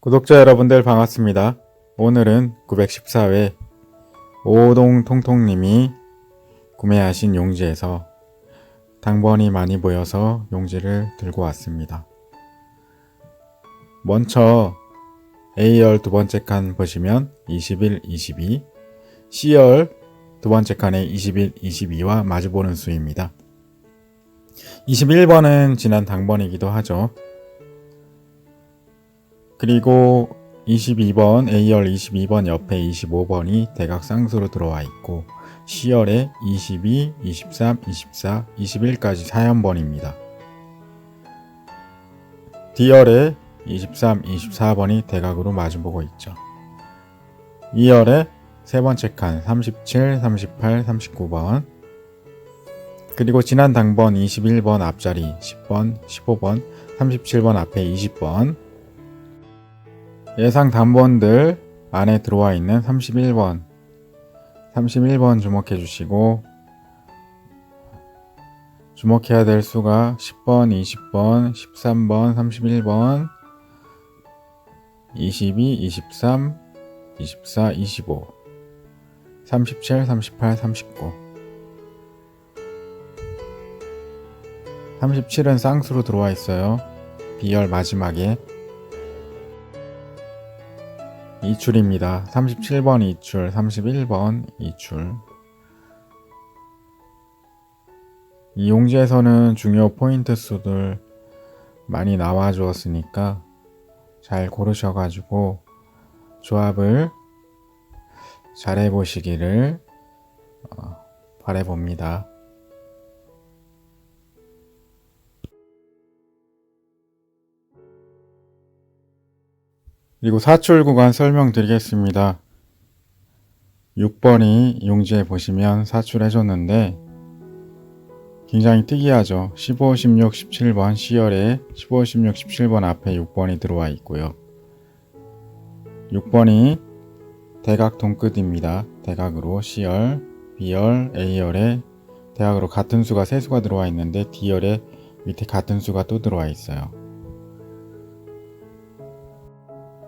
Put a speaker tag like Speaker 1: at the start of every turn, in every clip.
Speaker 1: 구독자 여러분들 반갑습니다. 오늘은 914회 오동통통님이 구매하신 용지에서 당번이 많이 보여서 용지를 들고 왔습니다. 먼저 A열 두 번째 칸 보시면 21, 22, C열 두 번째 칸에 21, 22와 마주보는 수입니다. 21번은 지난 당번이기도 하죠. 그리고 22번, A열 22번 옆에 25번이 대각 쌍수로 들어와 있고 C열에 22, 23, 24, 21까지 4연번입니다. D열에 23, 24번이 대각으로 마주보고 있죠. 2열에 세 번째 칸 37, 38, 39번 그리고 지난 당번 21번 앞자리 10번, 15번, 37번 앞에 20번 예상 단번들 안에 들어와 있는 31번. 31번 주목해 주시고 주목해야 될 수가 10번, 20번, 13번, 31번 22, 23, 24, 25 37, 38, 39 37은 쌍수로 들어와 있어요. B열 마지막에 2출입니다. 37번 2출, 31번 2출. 이 용지에서는 중요 포인트 수들 많이 나와 주었으니까 잘 고르셔가지고 조합을 잘 해보시기를 어, 바래봅니다. 그리고 사출 구간 설명드리겠습니다. 6번이 용지에 보시면 사출해줬는데 굉장히 특이하죠. 15, 16, 17번 C열에 15, 16, 17번 앞에 6번이 들어와 있고요. 6번이 대각 동끝입니다. 대각으로 C열, B열, A열에 대각으로 같은 수가 세 수가 들어와 있는데 D열에 밑에 같은 수가 또 들어와 있어요.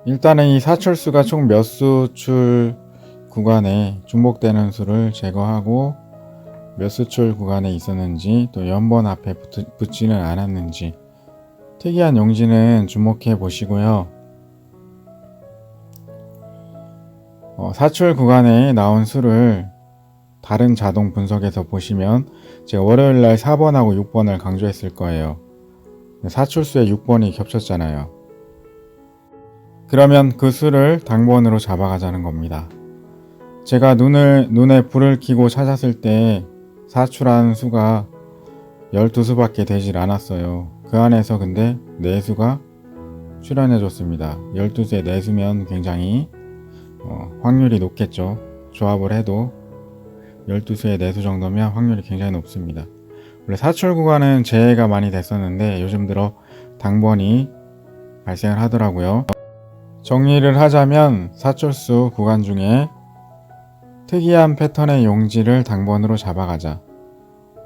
Speaker 1: 일단은 이 사출수가 총 몇 수출 구간에 중복되는 수를 제거하고 몇 수출 구간에 있었는지 또 연번 앞에 붙, 붙지는 않았는지 특이한 용지는 주목해 보시고요. 어, 사출 구간에 나온 수를 다른 자동 분석에서 보시면 제가 월요일 날 4번하고 6번을 강조했을 거예요. 사출수에 6번이 겹쳤잖아요. 그러면 그 수를 당번으로 잡아가자는 겁니다. 제가 눈을, 눈에 불을 켜고 찾았을 때 사출한 수가 12수밖에 되질 않았어요. 그 안에서 근데 4수가 출연해줬습니다. 12수에 4수면 굉장히 어, 확률이 높겠죠. 조합을 해도 12수에 4수 정도면 확률이 굉장히 높습니다. 원래 사출 구간은 재해가 많이 됐었는데 요즘 들어 당번이 발생을 하더라고요. 정리를 하자면 사철수 구간 중에 특이한 패턴의 용지를 당번으로 잡아가자.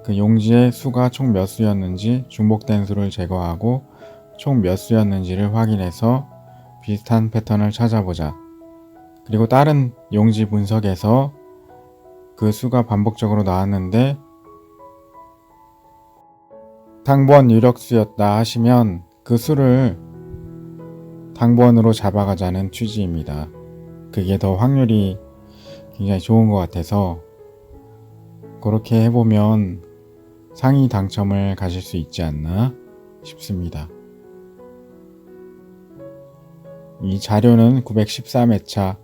Speaker 1: 그 용지의 수가 총 몇 수였는지 중복된 수를 제거하고 총 몇 수였는지를 확인해서 비슷한 패턴을 찾아보자. 그리고 다른 용지 분석에서 그 수가 반복적으로 나왔는데 당번 유력수였다 하시면 그 수를 당번으로 잡아가자는 취지입니다. 그게 더 확률이 굉장히 좋은 것 같아서 그렇게 해보면 상위 당첨을 가실 수 있지 않나 싶습니다. 이 자료는 913회차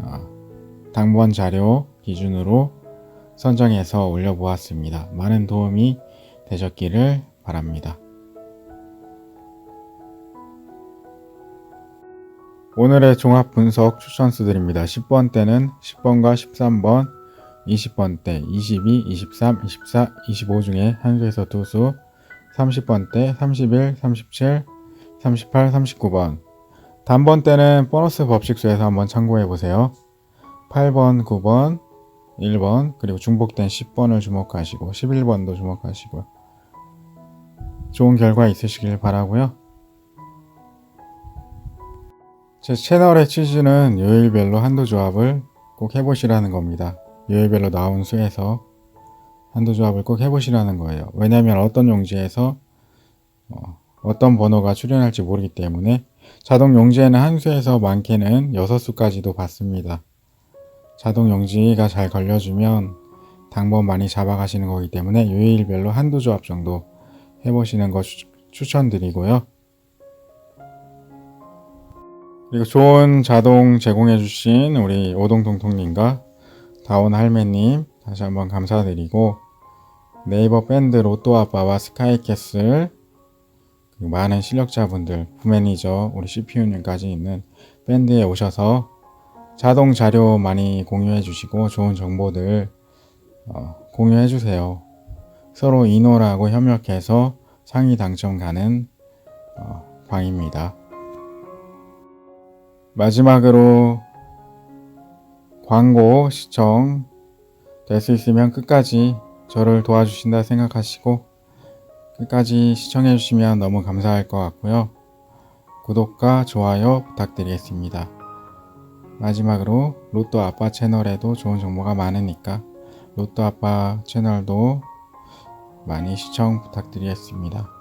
Speaker 1: 아, 당번 자료 기준으로 선정해서 올려보았습니다. 많은 도움이 되셨기를 바랍니다. 오늘의 종합 분석 추천수 드립니다. 10번 때는 10번과 13번, 20번 때 22, 23, 24, 25 중에 한 수에서 두 수, 30번 때 31, 37, 38, 39번. 단번 때는 보너스 법칙수에서 한번 참고해 보세요. 8번, 9번, 1번, 그리고 중복된 10번을 주목하시고 11번도 주목하시고요. 좋은 결과 있으시길 바라고요. 제 채널의 취지는 요일별로 한도 조합을 꼭 해보시라는 겁니다. 요일별로 나온 수에서 한도 조합을 꼭 해보시라는 거예요. 왜냐하면 어떤 용지에서 어, 어떤 번호가 출현할지 모르기 때문에 자동 용지에는 한 수에서 많게는 6수까지도 받습니다. 자동 용지가 잘 걸려주면 당번 많이 잡아가시는 거기 때문에 요일별로 한두 조합 정도 해보시는 거 추, 추천드리고요. 그리고 좋은 자동 제공해주신 우리 오동통통님과 다운 할매님 다시 한번 감사드리고 네이버 밴드 로또 아빠와 스카이캐슬 그리고 많은 실력자분들 부매니저 우리 CPU님까지 있는 밴드에 오셔서 자동 자료 많이 공유해 주시고 좋은 정보들 어, 공유해 주세요. 서로 인호라고 협력해서 상위 당첨 가는 어, 방입니다. 마지막으로 광고 시청 될 수 있으면 끝까지 저를 도와주신다 생각하시고 끝까지 시청해 주시면 너무 감사할 것 같고요. 구독과 좋아요 부탁드리겠습니다. 마지막으로 로또 아빠 채널에도 좋은 정보가 많으니까 로또 아빠 채널도 많이 시청 부탁드리겠습니다.